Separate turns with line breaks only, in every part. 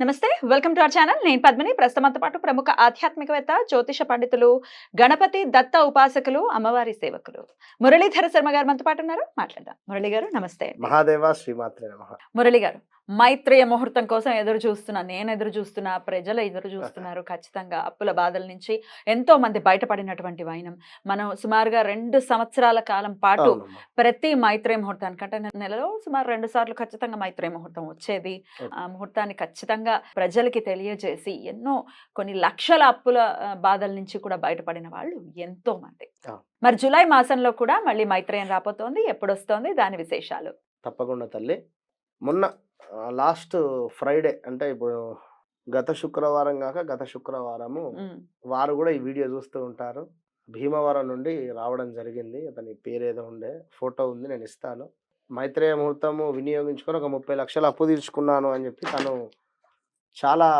నమస్తే welcome to our channel. నేను పద్మిని. ప్రస్తుతంతో పాటు ప్రముఖ ఆధ్యాత్మికవేత్త జ్యోతిష పండితులు గణపతి దత్త ఉపాసకులు అమ్మవారి సేవకులు. మురళీధర శర్మ గారు మనతో పాటు ఉన్నారు. మాట్లాడదాం. మురళి గారు నమస్తే.
మహాదేవ శ్రీమాత్రే
మురళి గారు మైత్రేయ ముహూర్తం కోసం ఎదురు చూస్తున్నా నేను ఎదురు చూస్తున్నా ప్రజలు ఎదురు చూస్తున్నారు ఖచ్చితంగా అప్పుల బాధల నుంచి. ఎంతో మంది బయటపడినటువంటి వైనం. మనం సుమారుగా రెండు సంవత్సరాల కాలం పాటు ప్రతి మైత్రేయ ముహూర్తానికి అంటే నెలలో సుమారు రెండు సార్లు ఖచ్చితంగా మైత్రేయ ముహూర్తం వచ్చేది. ఆ ముహూర్తాన్ని ఖచ్చితంగా ప్రజలకి తెలియజేసి ఎన్నో కొన్ని లక్షల అప్పుల బాధల నుంచి కూడా బయటపడిన వాళ్ళు ఎంతో మంది. మరి జూలై మాసంలో కూడా మళ్ళీ మైత్రేయం రాబోతోంది ఎప్పుడు వస్తోంది దాని విశేషాలు.
తప్పకుండా తల్లి. మొన్న లాస్ట్ ఫ్రైడే అంటే ఇప్పుడు గత శుక్రవారం కాక గత శుక్రవారము వారు కూడా ఈ వీడియో చూస్తూ ఉంటారు. భీమవరం నుండి రావడం జరిగింది. అతని పేరు ఏదో ఉండే ఫోటో ఉంది నేను ఇస్తాను. మైత్రేయ ముహూర్తము వినియోగించుకొని ఒక ముప్పై లక్షలు అప్పు తీర్చుకున్నాను అని చెప్పి తను చాలా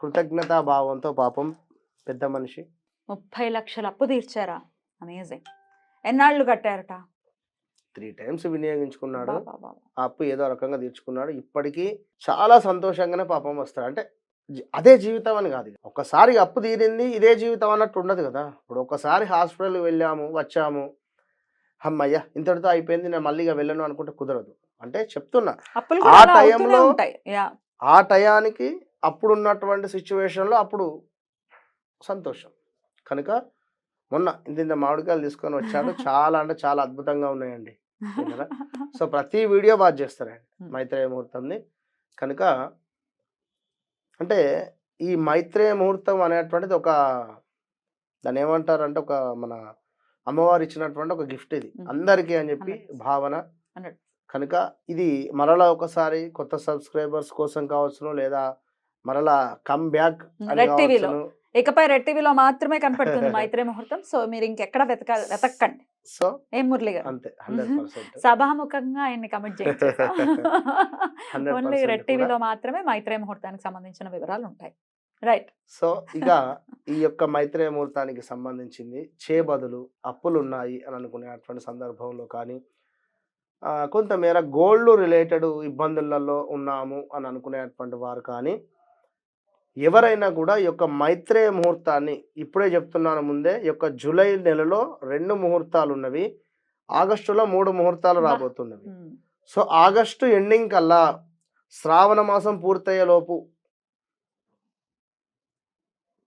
కృతజ్ఞతా భావంతో పాపం పెద్ద మనిషి.
ముప్పై లక్షల అప్పు తీర్చారా? అమేజింగ్. ఎన్నాళ్ళు కట్టారట?
Three times వినియోగించుకున్నాడు. ఆ అప్పు ఏదో రకంగా తీర్చుకున్నాడు. ఇప్పటికీ చాలా సంతోషంగానే పాపం వస్తాడు. అంటే అదే జీవితం అని కాదు ఒకసారి అప్పు తీరింది ఇదే జీవితం అన్నట్టు ఉండదు కదా. ఇప్పుడు ఒకసారి హాస్పిటల్కి వెళ్ళాము వచ్చాము. అమ్మయ్య ఇంతటితో అయిపోయింది నేను మళ్ళీ వెళ్ళను అనుకుంటే కుదరదు. అంటే చెప్తున్నా ఆ టైంలో ఆ టయానికి అప్పుడు ఉన్నటువంటి సిచ్యువేషన్లో అప్పుడు సంతోషం. కనుక మొన్న ఇంత ఇంత మామిడికాయలు తీసుకొని వచ్చాడు. చాలా అంటే చాలా అద్భుతంగా ఉన్నాయండి? సో ప్రతి వీడియో బాగా చేస్తారండి. మైత్రేయ ముహూర్తంని కనుక అంటే ఈ మైత్రేయ ముహూర్తం అనేటువంటిది ఒక దాన్ని ఏమంటారంటే ఒక మన అమ్మవారు ఇచ్చినటువంటి ఒక గిఫ్ట్ ఇది. అందరికీ అని చెప్పి. భావన. కనుక ఇది మరలా ఒకసారి కొత్త సబ్స్క్రైబర్స్ కోసం కావచ్చును లేదా మరలా కమ్ బ్యాక్ అని కావచ్చును
ఇకపై రెడ్ టీవీలో మాత్రమే కనపడుతుంది మైత్రి ముహూర్తం. సో మీరు ఇంకెక్కడ వెతక వెతకండి
సో
ఏం మురళి గారు?
అంతే
సభాముఖంగా ఆయన్ని కమిట్ చేయండి
100%
ఓన్లీ రెడ్. టీవీలో మాత్రమే మైత్రేయ ముహూర్తానికి సంబంధించిన వివరాలు ఉంటాయి రైట్.
సో ఇక ఈ యొక్క మైత్రేయ ముహూర్తానికి సంబంధించింది చేబదులు అప్పులు ఉన్నాయి అని అనుకునేటువంటి సందర్భంలో కానీ కొంతమేర గోల్డ్ రిలేటెడ్ ఇబ్బందులలో ఉన్నాము అని అనుకునేటువంటి వారు కానీ ఎవరైనా కూడా ఈ యొక్క మైత్రేయ ముహూర్తాన్ని ఇప్పుడే చెప్తున్నాను ముందే ఈ యొక్క జూలై నెలలో రెండు ముహూర్తాలు ఉన్నవి ఆగస్టులో మూడు ముహూర్తాలు. రాబోతున్నవి. సో ఆగస్టు ఎండింగ్ కల్లా శ్రావణ మాసం పూర్తయ్యే లోపు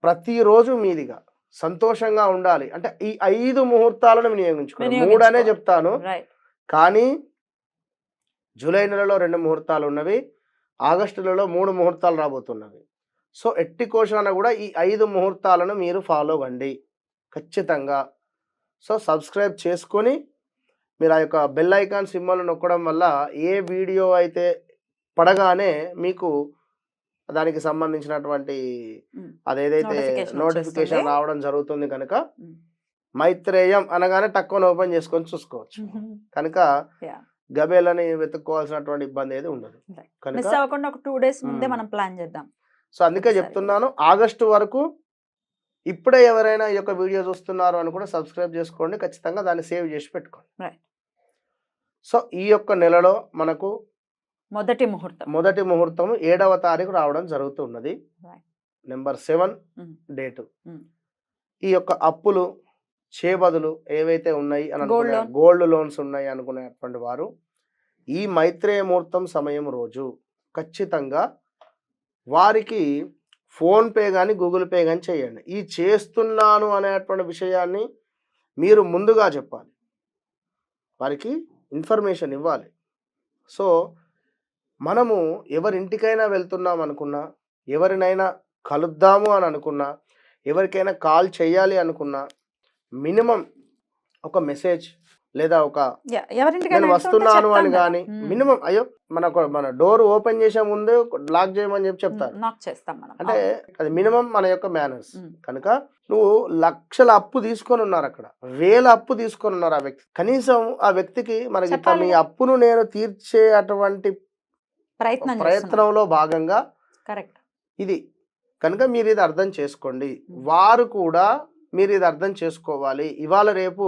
ప్రతిరోజు మీదిగా సంతోషంగా ఉండాలి. అంటే ఈ ఐదు ముహూర్తాలను వినియోగించుకోవాలి. మూడనే. చెప్తాను. కానీ జూలై నెలలో రెండు ముహూర్తాలు ఉన్నవి ఆగస్టు నెలలో మూడు ముహూర్తాలు రాబోతున్నవి. సో ఎట్టి కోశాన కూడా ఈ ఐదు ముహూర్తాలను మీరు ఫాలో కండి ఖచ్చితంగా సో సబ్స్క్రైబ్ చేసుకొని మీరు ఆ యొక్క బెల్ ఐకాన్ సింబల్ నొక్కడం వల్ల ఏ వీడియో అయితే పడగానే మీకు దానికి సంబంధించినటువంటి. అదేదైతే నోటిఫికేషన్. రావడం జరుగుతుంది కనుక. మైత్రేయం అనగానే తక్కువ ఓపెన్ చేసుకొని చూసుకోవచ్చు కనుక. గబేలని వెతుక్కోవాల్సినటువంటి ఇబ్బంది ఏది ఉండదు. కనుక
మిస్ అవ్వకుండా ఒక టూ డేస్ ముందే. మనం ప్లాన్ చేద్దాం
సో అందుకే. చెప్తున్నాను ఆగస్టు వరకు ఇప్పుడే ఎవరైనా ఈ యొక్క వీడియో చూస్తున్నారు అని కూడా సబ్స్క్రైబ్ చేసుకోండి ఖచ్చితంగా దాన్ని సేవ్ చేసి పెట్టుకోండి. సో ఈ యొక్క నెలలో మనకు
మొదటి ముహూర్తం
మొదటి ముహూర్తం ఏడవ తారీఖు రావడం జరుగుతున్నది. Number seven. డేటు. ఈ యొక్క అప్పులు చేబదులు ఏవైతే ఉన్నాయి అని. గోల్డ్ లోన్స్ ఉన్నాయి అనుకునేటువంటి వారు ఈ మైత్రేయ ముహూర్తం సమయం రోజు ఖచ్చితంగా వారికి ఫోన్పే కానీ గూగుల్ పే కానీ చేయండి. ఈ చేస్తున్నాను అనేటువంటి విషయాన్ని మీరు ముందుగా చెప్పాలి. వారికి ఇన్ఫర్మేషన్ ఇవ్వాలి. సో మనము ఎవరింటికైనా వెళ్తున్నాం అనుకున్నా ఎవరినైనా కలుద్దాము అని అనుకున్నా ఎవరికైనా కాల్ చేయాలి అనుకున్నా మినిమం ఒక మెసేజ్ లేదా ఒక నేను వస్తున్నాను అని. కానీ. మినిమం అయ్యో మన మన డోర్ ఓపెన్ చేసే ముందు లాక్ చేయమని చెప్పి చెప్తారు అంటే అది మినిమం మన యొక్క మేనర్స్. కనుక నువ్వు లక్షల అప్పు తీసుకొని ఉన్నారు అక్కడ. వేల అప్పు తీసుకొని ఉన్నారు ఆ వ్యక్తి. కనీసం ఆ వ్యక్తికి మనకి మీ. అప్పును నేను తీర్చే అటువంటి
ప్రయత్నం
ప్రయత్నంలో భాగంగా
కరెక్ట్.
ఇది. కనుక మీరు ఇది అర్థం చేసుకోండి. వారు కూడా మీరు ఇది అర్థం చేసుకోవాలి. ఇవాళ రేపు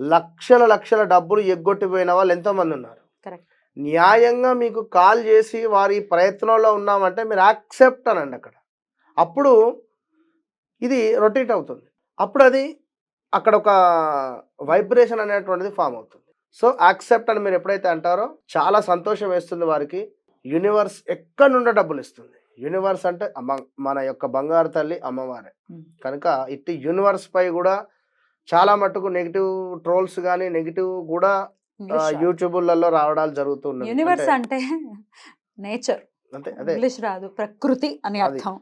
లక్షల లక్షల డబ్బులు ఎగ్గొట్టిపోయిన వాళ్ళు ఎంతోమంది ఉన్నారు. న్యాయంగా మీకు కాల్ చేసి వారి ప్రయత్నంలో ఉన్నామంటే మీరు యాక్సెప్ట్ అనండి అక్కడ. అప్పుడు ఇది రొటేట్ అవుతుంది. అప్పుడు అది అక్కడ ఒక వైబ్రేషన్ అనేటువంటిది ఫామ్ అవుతుంది. సో యాక్సెప్ట్ అని మీరు ఎప్పుడైతే అంటారో చాలా సంతోషం వేస్తుంది వారికి. యూనివర్స్ ఎక్కడి నుండో డబ్బులు ఇస్తుంది. యూనివర్స్ అంటే మన యొక్క బంగారు తల్లి అమ్మవారే. కనుక ఇట్టి యూనివర్స్ పై కూడా చాలా మటుకు నెగిటివ్ ట్రోల్స్ కానీ నెగిటివ్ కూడా యూట్యూబ్లలో రావడాలు జరుగుతున్నాయి
యూనివర్స్ అంటే నేచర్.
అంతే అదే.
ఇంగ్లీష్ రాదు. ప్రకృతి అని. అర్థం?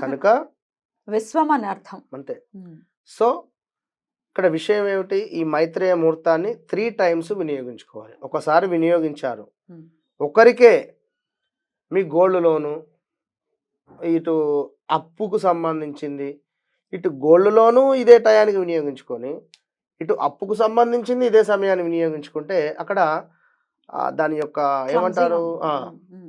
కనుక
విశ్వం అని అర్థం.
అంతే. సో ఇక్కడ విషయం ఏమిటి? ఈ మైత్రేయ ముహూర్తాన్ని త్రీ టైమ్స్ వినియోగించుకోవాలి. ఒకసారి వినియోగించారు. ఒకరికే మీ గోల్డ్ లోను ఇటు అప్పుకు సంబంధించింది ఇటు గోల్డ్ లోను ఇదే టయానికి వినియోగించుకొని ఇటు అప్పుకు సంబంధించింది ఇదే సమయాన్ని వినియోగించుకుంటే అక్కడ దాని యొక్క ఏమంటారు.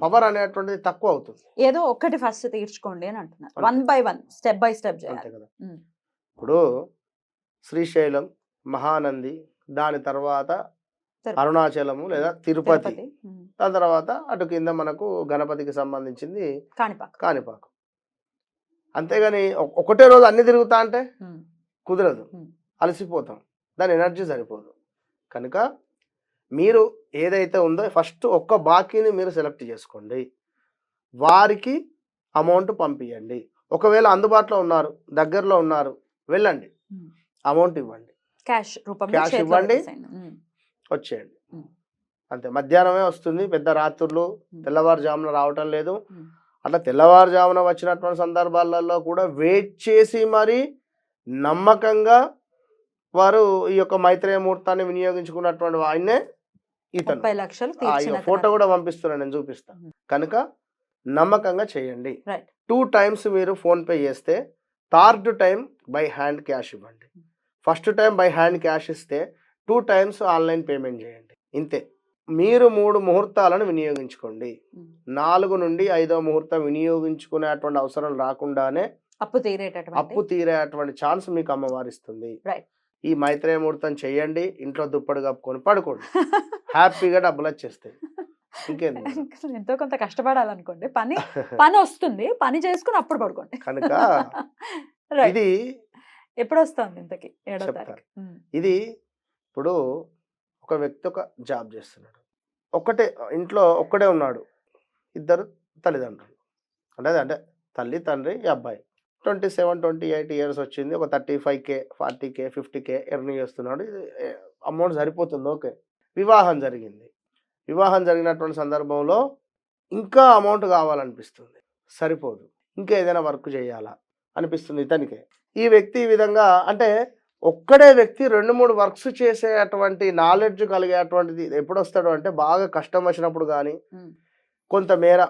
పవర్ అనేటువంటిది తక్కువ అవుతుంది
ఏదో ఒక్కటి ఫస్ట్ తీర్చుకోండి అని అంటున్నారు. One by one step by step చేయాలి
కదా. ఇప్పుడు శ్రీశైలం మహానంది దాని తర్వాత. అరుణాచలము లేదా తిరుపతి. దాని తర్వాత అటు కింద మనకు గణపతికి సంబంధించింది
కాణిపాక
కాణిపాకు అంతేగాని ఒకటే రోజు అన్ని తిరుగుతా అంటే. కుదరదు. అలసిపోతాం దాని ఎనర్జీ సరిపోదు కనుక మీరు ఏదైతే ఉందో ఫస్ట్ ఒక్క బాకీని మీరు సెలెక్ట్ చేసుకోండి వారికి అమౌంట్ పంపించండి ఒకవేళ అందుబాటులో ఉన్నారు దగ్గరలో ఉన్నారు వెళ్ళండి. అమౌంట్ ఇవ్వండి
క్యాష్ చేతిలో
ఇవ్వండి. వచ్చేయండి. అంతే మధ్యాహ్నమే వస్తుంది పెద్ద రాత్రులు. తెల్లవారుజామున రావటం లేదు. అట్లా తెల్లవారుజామున వచ్చినటువంటి సందర్భాలలో కూడా వెయిట్ చేసి మరి నమ్మకంగా వారు ఈ యొక్క మైత్రేయ ముహూర్తాన్ని వినియోగించుకున్నటువంటి ఆయన్నే ఇతను.
లక్షలు
ఫోటో కూడా పంపిస్తున్నాను నేను చూపిస్తాను. కనుక నమ్మకంగా చేయండి. టూ టైమ్స్ మీరు ఫోన్ పే చేస్తే third time by hand cash ఇవ్వండి. First time by hand cash ఇస్తే టూ టైమ్స్ ఆన్లైన్ పేమెంట్ చేయండి. ఇంతే. మీరు మూడు ముహూర్తాలను వినియోగించుకోండి. నాలుగు నుండి ఐదో ముహూర్తం వినియోగించుకునేటువంటి అవసరం రాకుండానే
అప్పు తీరేటటువంటి
అప్పు తీరేటువంటి ఛాన్స్ మీకు అమ్మవారిస్తుంది. ఈ మైత్రేయ ముహూర్తం చేయండి. ఇంట్లో దుప్పటి కప్పుకొని పడుకోండి. హ్యాపీగా డబ్బులు వచ్చేస్తాయి?
ఎంతో కొంత కష్టపడాలనుకోండి. పని పని వస్తుంది. పని చేసుకుని అప్పుడు పడుకోండి.
కనుక. ఇది
ఎప్పుడు వస్తుంది ఇంతకి.
ఇది ఇప్పుడు ఒక వ్యక్తి ఒక జాబ్ చేస్తున్నాడు. ఒక్కటే ఇంట్లో ఒక్కడే ఉన్నాడు. ఇద్దరు తల్లిదండ్రులు. అంటే అంటే తల్లి తండ్రి ఈ అబ్బాయి. Twenty seven twenty eight years వచ్చింది. ఒక thirty five K forty K fifty K earn చేస్తున్నాడు. అమౌంట్ సరిపోతుంది ఓకే. వివాహం జరిగింది. వివాహం జరిగినటువంటి సందర్భంలో ఇంకా అమౌంట్ కావాలనిపిస్తుంది. సరిపోదు. ఇంకా ఏదైనా వర్క్ చేయాలా? అనిపిస్తుంది ఇతనికే. ఈ వ్యక్తి ఈ విధంగా అంటే ఒక్కడే వ్యక్తి రెండు మూడు వర్క్స్ చేసేటువంటి నాలెడ్జ్ కలిగేటువంటిది ఎప్పుడు వస్తాడు అంటే బాగా కష్టం వచ్చినప్పుడు కానీ. కొంతమేర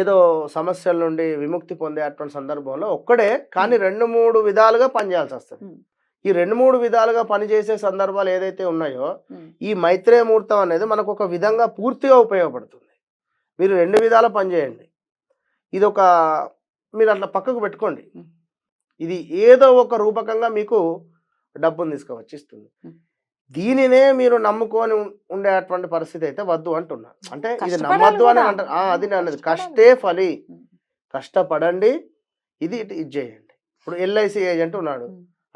ఏదో సమస్యల నుండి విముక్తి పొందేటువంటి సందర్భంలో ఒక్కడే కానీ రెండు మూడు విధాలుగా పనిచేయాల్సి వస్తుంది. ఈ రెండు మూడు విధాలుగా పనిచేసే సందర్భాలు ఏదైతే ఉన్నాయో. ఈ మైత్రేయ ముహూర్తం అనేది మనకు ఒక విధంగా పూర్తిగా ఉపయోగపడుతుంది మీరు రెండు విధాల పనిచేయండి ఇది ఒక మీరు అట్లా పక్కకు పెట్టుకోండి. ఇది ఏదో ఒక రూపకంగా మీకు డబ్బును తీసుకువచ్చి ఇస్తుంది. దీనినే మీరు నమ్ముకొని ఉండేటువంటి పరిస్థితి అయితే వద్దు అంటున్నా అంటే ఇది నమ్మద్దు అని. అంటారు అది
కష్టపడాలి.
కష్టే ఫలి. కష్టపడండి ఇది ఇటు ఇది చేయండి ఇప్పుడు ఎల్ఐసి ఏజెంట్ ఉన్నాడు.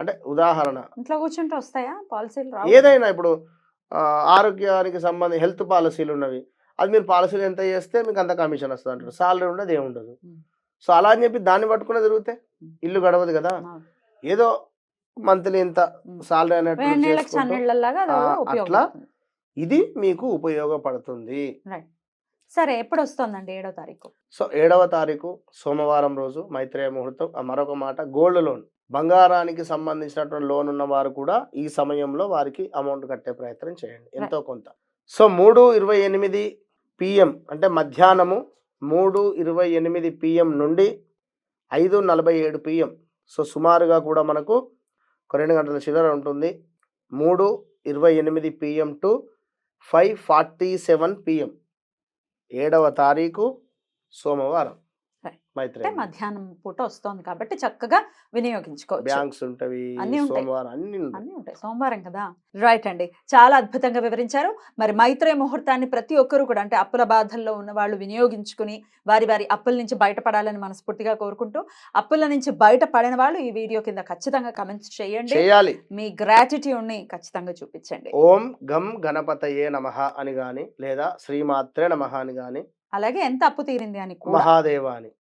అంటే ఉదాహరణ
ఇంట్లో కూర్చుంటే వస్తాయా పాలసీలు
ఏదైనా ఇప్పుడు ఆరోగ్యానికి సంబంధించి హెల్త్ పాలసీలు ఉన్నవి అది మీరు పాలసీలు ఎంత చేస్తే మీకు అంత కమిషన్ వస్తుంది అంటారు సాలరీ ఉండదు ఏముండదు. సో అలా అని చెప్పి దాన్ని పట్టుకునే తిరిగితే. ఇల్లు గడవదు కదా. ఏదో మంత్లీ ఇంత. సాలరీ ఆ,
ఉపయోగపడుతుంది
ఇది మీకు ఉపయోగపడుతుంది.
సరే ఎప్పుడు వస్తుందండి ఏడో తారీఖు?
సో ఏడవ తారీఖు సోమవారం రోజు మైత్రేయ ముహూర్తం. మరొక మాట గోల్డ్ లోన్. బంగారానికి సంబంధించినటువంటి లోన్ ఉన్న వారు కూడా ఈ సమయంలో వారికి అమౌంట్ కట్టే ప్రయత్నం చేయండి. ఎంతో కొంత. సో మూడు ఇరవై ఎనిమిది పిఎం అంటే మధ్యాహ్నము మూడు ఇరవై ఎనిమిది పిఎం నుండి ఐదు నలభై ఏడు పిఎం. సో సుమారుగా కూడా మనకు ఒక రెండు గంటల చిల్లర ఉంటుంది. మూడు ఇరవై ఎనిమిది PM to five forty seven PM ఏడవ తారీఖు సోమవారం.
అంటే మధ్యాహ్నం పూట వస్తోంది కాబట్టి చక్కగా వినియోగించుకోవచ్చు.
బ్యాంక్స్ ఉంటవి
అన్నీ ఉంటాయి.
సోమవారం అన్ని ఉంటాయి.
అన్నీ ఉంటాయి. సోమవారం కదా? రైట్ అండి. చాలా అద్భుతంగా వివరించారు. మరి మైత్రేయ ముహూర్తాన్ని ప్రతి ఒక్కరు కూడా అంటే అప్పుల బాధల్లో ఉన్న వాళ్ళు వినియోగించుకుని వారి వారి అప్పుల నుంచి బయటపడాలని మనస్ఫూర్తిగా కోరుకుంటూ అప్పుల నుంచి బయటపడిన వాళ్ళు ఈ వీడియో కింద ఖచ్చితంగా కమెంట్స్ చేయండి.
చేయాలి.
మీ గ్రాటిట్యూడ్ని ఖచ్చితంగా చూపించండి.
ఓం గం గణపతయే నమః అని గాని లేదా శ్రీమాత్రే నమః అని గాని
అలాగే ఎంత అప్పు తీరింది అని
మహాదేవ అని.